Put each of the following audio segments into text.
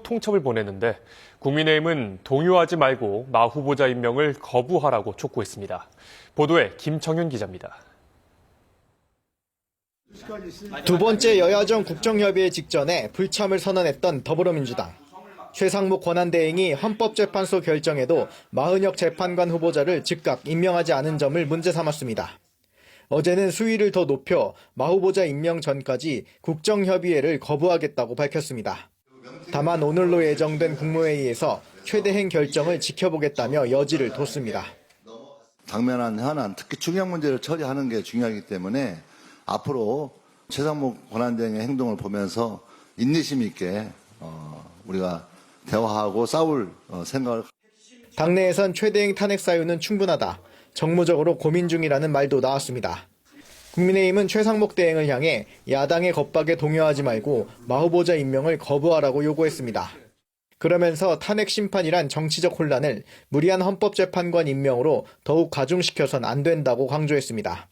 통첩을 보냈는데 국민의힘은 동요하지 말고 마 후보자 임명을 거부하라고 촉구했습니다. 보도에 김청윤 기자입니다. 두 번째 여야정 국정협의회 직전에 불참을 선언했던 더불어민주당. 최상목 권한대행이 헌법재판소 결정에도 마은혁 재판관 후보자를 즉각 임명하지 않은 점을 문제 삼았습니다. 어제는 수위를 더 높여 마 후보자 임명 전까지 국정협의회를 거부하겠다고 밝혔습니다. 다만 오늘로 예정된 국무회의에서 최대행 결정을 지켜보겠다며 여지를 뒀습니다. 당면한 현안, 특히 중요한 문제를 처리하는 게 중요하기 때문에 앞으로 최상목 권한대행의 행동을 보면서 인내심 있게 어, 우리가 대화하고 싸울 어, 생각을 당내에선 최대행 탄핵 사유는 충분하다. 정무적으로 고민 중이라는 말도 나왔습니다. 국민의힘은 최상목 대행을 향해 야당의 겁박에 동요하지 말고 마 후보자 임명을 거부하라고 요구했습니다. 그러면서 탄핵 심판이란 정치적 혼란을 무리한 헌법재판관 임명으로 더욱 가중시켜선 안 된다고 강조했습니다.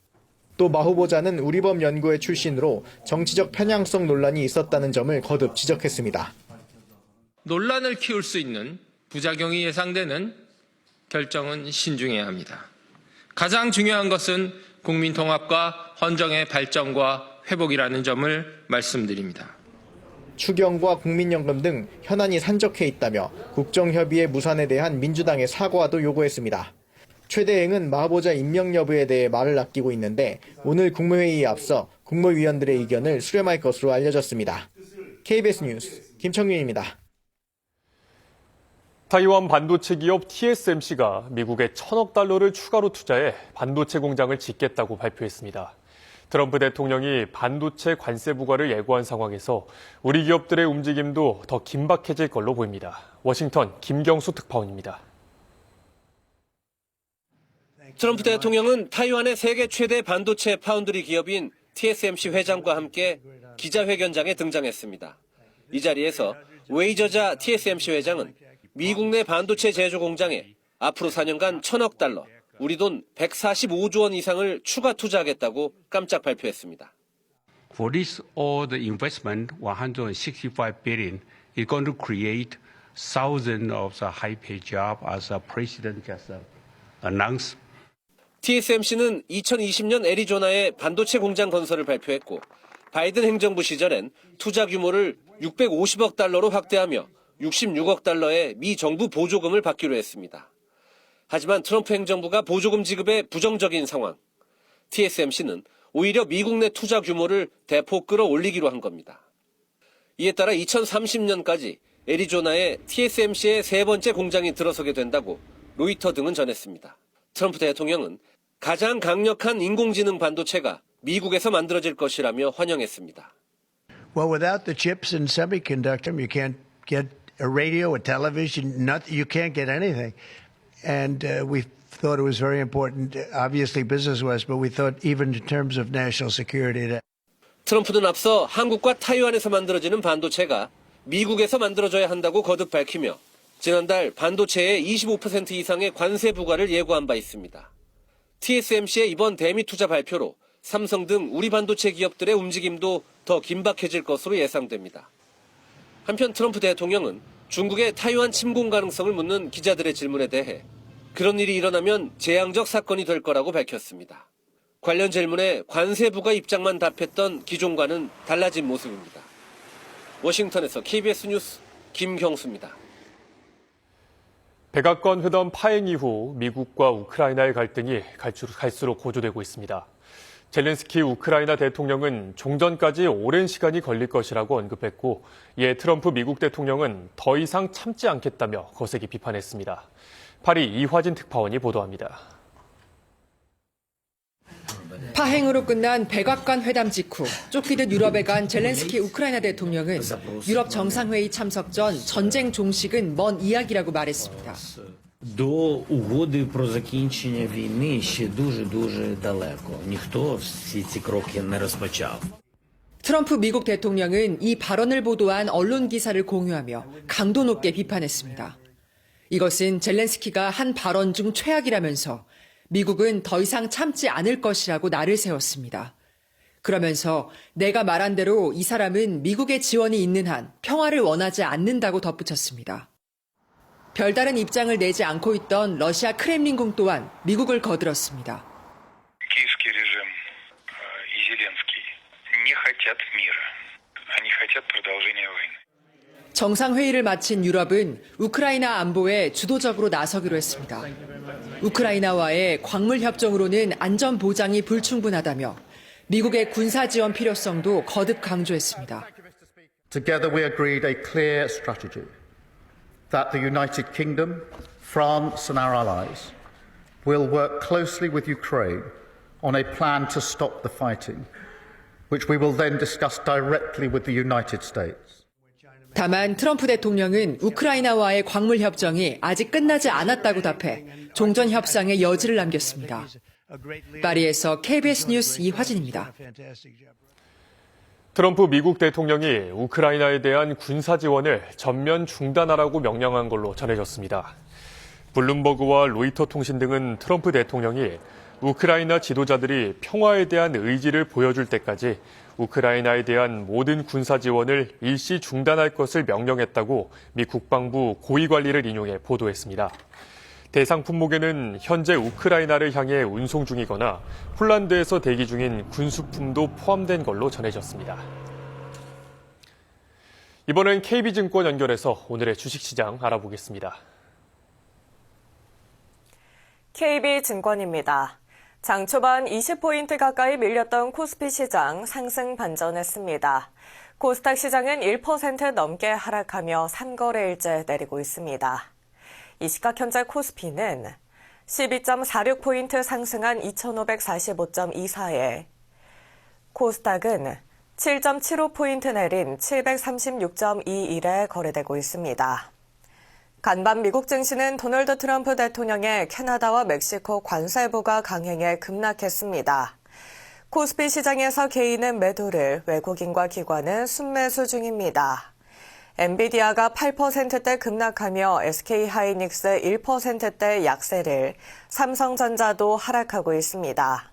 또 마 후보자는 우리법 연구회 출신으로 정치적 편향성 논란이 있었다는 점을 거듭 지적했습니다. 논란을 키울 수 있는 부작용이 예상되는 결정은 신중해야 합니다. 가장 중요한 것은 국민 통합과 헌정의 발전과 회복이라는 점을 말씀드립니다. 추경과 국민연금 등 현안이 산적해 있다며 국정협의회 무산에 대한 민주당의 사과도 요구했습니다. 최 대행은 마보자 임명 여부에 대해 말을 아끼고 있는데 오늘 국무회의에 앞서 국무위원들의 의견을 수렴할 것으로 알려졌습니다. KBS 뉴스 김청윤입니다. 타이완 반도체 기업 TSMC가 미국에 천억 달러를 추가로 투자해 반도체 공장을 짓겠다고 발표했습니다. 트럼프 대통령이 반도체 관세 부과를 예고한 상황에서 우리 기업들의 움직임도 더 긴박해질 걸로 보입니다. 워싱턴 김경수 특파원입니다. 트럼프 대통령은 타이완의 세계 최대 반도체 파운드리 기업인 TSMC 회장과 함께 기자회견장에 등장했습니다. 이 자리에서 웨이 저자 TSMC 회장은 미국 내 반도체 제조 공장에 앞으로 4년간 천억 달러, 우리 돈 145조 원 이상을 추가 투자하겠다고 깜짝 발표했습니다. For this all the investment, 165 billion, is going to create thousands of the high-paid jobs, as the president just uh, announced. TSMC는 2020년 애리조나에 반도체 공장 건설을 발표했고 바이든 행정부 시절엔 투자 규모를 650억 달러로 확대하며 66억 달러의 미 정부 보조금을 받기로 했습니다. 하지만 트럼프 행정부가 보조금 지급에 부정적인 상황. TSMC는 오히려 미국 내 투자 규모를 대폭 끌어올리기로 한 겁니다. 이에 따라 2030년까지 애리조나에 TSMC의 세 번째 공장이 들어서게 된다고 로이터 등은 전했습니다. 트럼프 대통령은 가장 강력한 인공지능 반도체가 미국에서 만들어질 것이라며 환영했습니다. Well, without the chips and semiconductor, you can't get a radio, a television, not, you can't get anything. And uh, we thought it was very important, obviously business was, but we thought even in terms of national security, that 트럼프는 앞서 한국과 타이완에서 만들어지는 반도체가 미국에서 만들어져야 한다고 거듭 밝히며 지난달 반도체의 25% 이상의 관세 부과를 예고한 바 있습니다. TSMC의 이번 대미 투자 발표로 삼성 등 우리 반도체 기업들의 움직임도 더 긴박해질 것으로 예상됩니다. 한편 트럼프 대통령은 중국의 타이완 침공 가능성을 묻는 기자들의 질문에 대해 그런 일이 일어나면 재앙적 사건이 될 거라고 밝혔습니다. 관련 질문에 관세 부과 입장만 답했던 기존과는 달라진 모습입니다. 워싱턴에서 KBS 뉴스 김경수입니다. 백악관 회담 파행 이후 미국과 우크라이나의 갈등이 갈수록 고조되고 있습니다. 젤렌스키 우크라이나 대통령은 종전까지 오랜 시간이 걸릴 것이라고 언급했고 이에 트럼프 미국 대통령은 더 이상 참지 않겠다며 거세게 비판했습니다. 파리 이화진 특파원이 보도합니다. 파행으로 끝난 백악관 회담 직후 쫓기듯 유럽에 간 젤렌스키 우크라이나 대통령은 유럽 정상회의 참석 전 전쟁 종식은 먼 이야기라고 말했습니다. До угоди про закінчення війни ще дуже дуже далеко. Ніхто всі ці кроки не розпочав. 트럼프 미국 대통령은 이 발언을 보도한 언론 기사를 공유하며 강도 높게 비판했습니다. 이것은 젤렌스키가 한 발언 중 최악이라면서 미국은 더 이상 참지 않을 것이라고 날을 세웠습니다. 그러면서 내가 말한 대로 이 사람은 미국의 지원이 있는 한 평화를 원하지 않는다고 덧붙였습니다. 별다른 입장을 내지 않고 있던 러시아 크렘린궁 또한 미국을 거들었습니다. 정상회의를 마친 유럽은 우크라이나 안보에 주도적으로 나서기로 했습니다. 우크라이나와의 광물협정으로는 안전보장이 불충분하다며 미국의 군사 지원 필요성도 거듭 강조했습니다. Together we agreed a clear strategy. That the United Kingdom, France and our allies will work closely with Ukraine on a plan to stop the fighting, which we will then discuss directly with the United States. 다만 트럼프 대통령은 우크라이나와의 광물 협정이 아직 끝나지 않았다고 답해 종전 협상의 여지를 남겼습니다. 파리에서 KBS 뉴스 이화진입니다. 트럼프 미국 대통령이 우크라이나에 대한 군사 지원을 전면 중단하라고 명령한 걸로 전해졌습니다. 블룸버그와 로이터 통신 등은 트럼프 대통령이 우크라이나 지도자들이 평화에 대한 의지를 보여줄 때까지 우크라이나에 대한 모든 군사 지원을 일시 중단할 것을 명령했다고 미 국방부 고위 관리를 인용해 보도했습니다. 대상 품목에는 현재 우크라이나를 향해 운송 중이거나 폴란드에서 대기 중인 군수품도 포함된 걸로 전해졌습니다. 이번엔 KB증권 연결해서 오늘의 주식시장 알아보겠습니다. KB증권입니다. 장 초반 20포인트 가까이 밀렸던 코스피 시장 상승 반전했습니다. 코스닥 시장은 1% 넘게 하락하며 3거래일째 내리고 있습니다. 이 시각 현재 코스피는 12.46포인트 상승한 2545.24에 코스닥은 7.75포인트 내린 736.21에 거래되고 있습니다. 간밤 미국 증시는 도널드 트럼프 대통령의 캐나다와 멕시코 관세부가 강행해 급락했습니다. 코스피 시장에서 개인은 매도를, 외국인과 기관은 순매수 중입니다. 엔비디아가 8%대 급락하며 SK 하이닉스 1%대 약세를, 삼성전자도 하락하고 있습니다.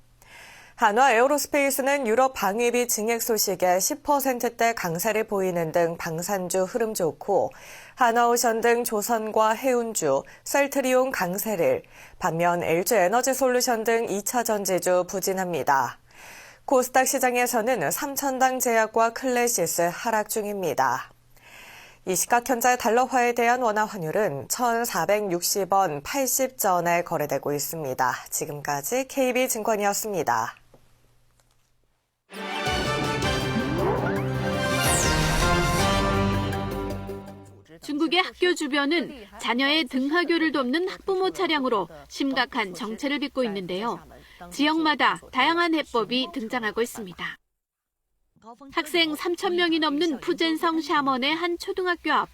한화 에어로스페이스는 유럽 방위비 증액 소식에 10%대 강세를 보이는 등 방산주 흐름 좋고 한화오션 등 조선과 해운주, 셀트리온 강세를 반면 LG 에너지 솔루션 등 2차 전지주 부진합니다. 코스닥 시장에서는 삼천당 제약과 클래시스 하락 중입니다. 이 시각 현재 달러화에 대한 원화 환율은 1,460원 80전에 거래되고 있습니다. 지금까지 KB증권이었습니다. 중국의 학교 주변은 자녀의 등하교를 돕는 학부모 차량으로 심각한 정체를 빚고 있는데요. 지역마다 다양한 해법이 등장하고 있습니다. 학생 3천 명이 넘는 푸젠성 샤먼의 한 초등학교 앞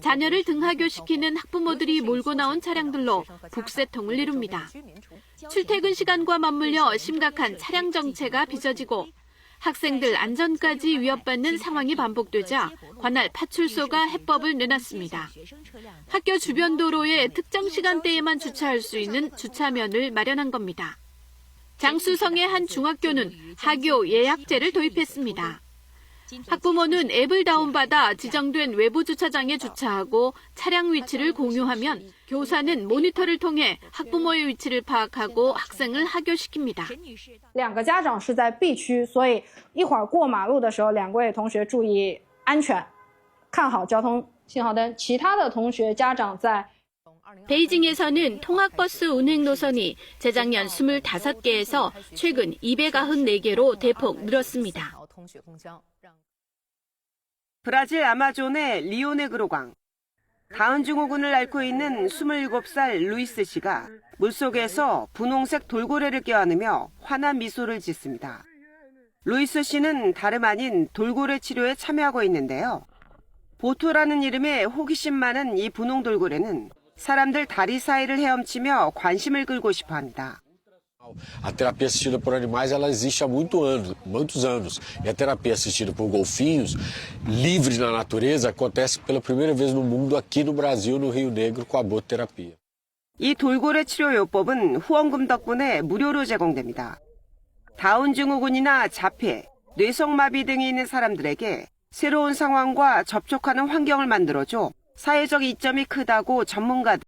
자녀를 등하교시키는 학부모들이 몰고 나온 차량들로 북새통을 이룹니다. 출퇴근 시간과 맞물려 심각한 차량 정체가 빚어지고 학생들 안전까지 위협받는 상황이 반복되자 관할 파출소가 해법을 내놨습니다. 학교 주변 도로에 특정 시간대에만 주차할 수 있는 주차면을 마련한 겁니다. 장수성의 한 중학교는 하교 예약제를 도입했습니다. 학부모는 앱을 다운받아 지정된 외부 주차장에 주차하고 차량 위치를 공유하면 교사는 모니터를 통해 학부모의 위치를 파악하고 학생을 하교시킵니다. 两个家长是在 B 区，所以一会儿过马路的时候，两位同学注意安全，看好交通信号灯。其他的同学家长在 베이징에서는 통학버스 운행 노선이 재작년 25개에서 최근 294개로 대폭 늘었습니다. 브라질 아마존의 리오네그로강. 가은 증후군을 앓고 있는 27살 루이스 씨가 물속에서 분홍색 돌고래를 껴안으며 환한 미소를 짓습니다. 루이스 씨는 다름 아닌 돌고래 치료에 참여하고 있는데요. 보토라는 이름의 호기심 많은 이 분홍 돌고래는 사람들 다리 사이를 헤엄치며 관심을 끌고 싶어 한다. A terapia assistida por animais ela existe há muito anos, muitos anos. E a terapia assistida por golfinhos, livre na natureza, acontece pela primeira vez no mundo aqui no Brasil, no Rio Negro, com a boterapia. 이 돌고래 치료 요법은 후원금 덕분에 무료로 제공됩니다. 다운 증후군이나 자폐, 뇌성마비 등이 있는 사람들에게 새로운 상황과 접촉하는 환경을 만들어줘 사회적 이점이 크다고 전문가들